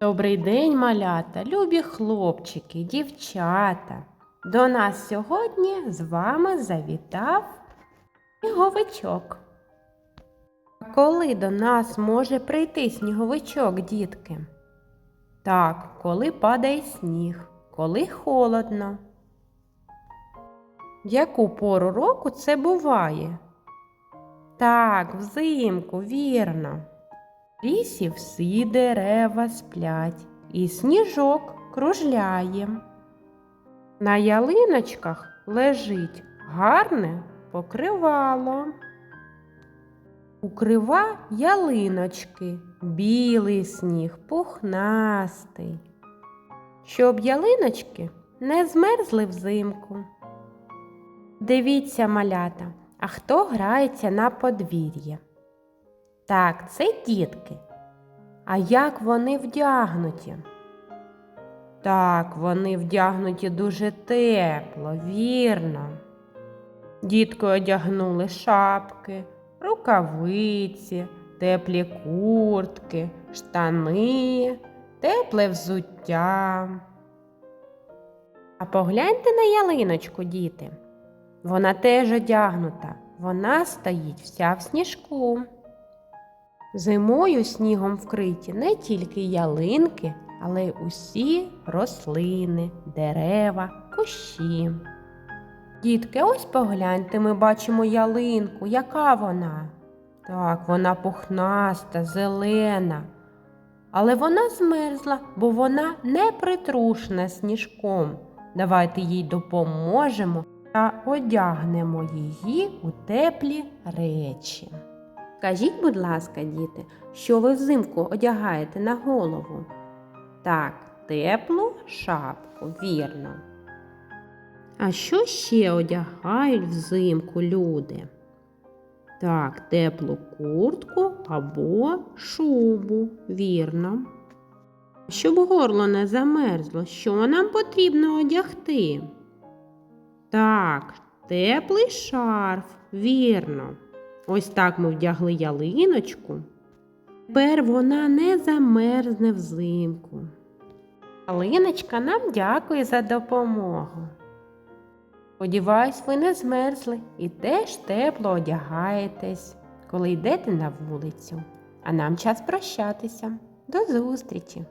Добрий день, малята, любі хлопчики, дівчата. До нас сьогодні з вами завітав сніговичок. А Коли до нас може прийти сніговичок, дітки? Так, коли падає сніг, коли холодно. В яку пору року це буває? Так, взимку, вірно. Лісі всі дерева сплять, і сніжок кружляє. На ялиночках лежить гарне покривало. Укрива ялиночки, білий сніг, пухнастий, щоб ялиночки не змерзли взимку. Дивіться, малята, а хто грається на подвір'ї? Так, це дітки. А як вони вдягнуті? Так, вони вдягнуті дуже тепло, вірно. Дітки одягнули шапки, рукавиці, теплі куртки, штани, тепле взуття. А погляньте на ялиночку, діти. Вона теж одягнута, вона стоїть вся в сніжку. Зимою снігом вкриті не тільки ялинки, але й усі рослини, дерева, кущі. Дітки, ось погляньте, ми бачимо ялинку. Яка вона? Так, вона пухнаста, зелена. Але вона змерзла, бо вона не притрушена сніжком. Давайте їй допоможемо та одягнемо її у теплі речі. Скажіть, будь ласка, діти, що ви взимку одягаєте на голову? Так, теплу шапку, вірно. А що ще одягають взимку люди? Так, теплу куртку або шубу, вірно. Щоб горло не замерзло, що нам потрібно одягти? Так, теплий шарф, вірно. Ось так ми вдягли ялиночку. Тепер вона не замерзне взимку. Ялиночка нам дякує за допомогу. Сподіваюсь, ви не змерзли і теж тепло одягаєтесь, коли йдете на вулицю. А нам час прощатися. До зустрічі!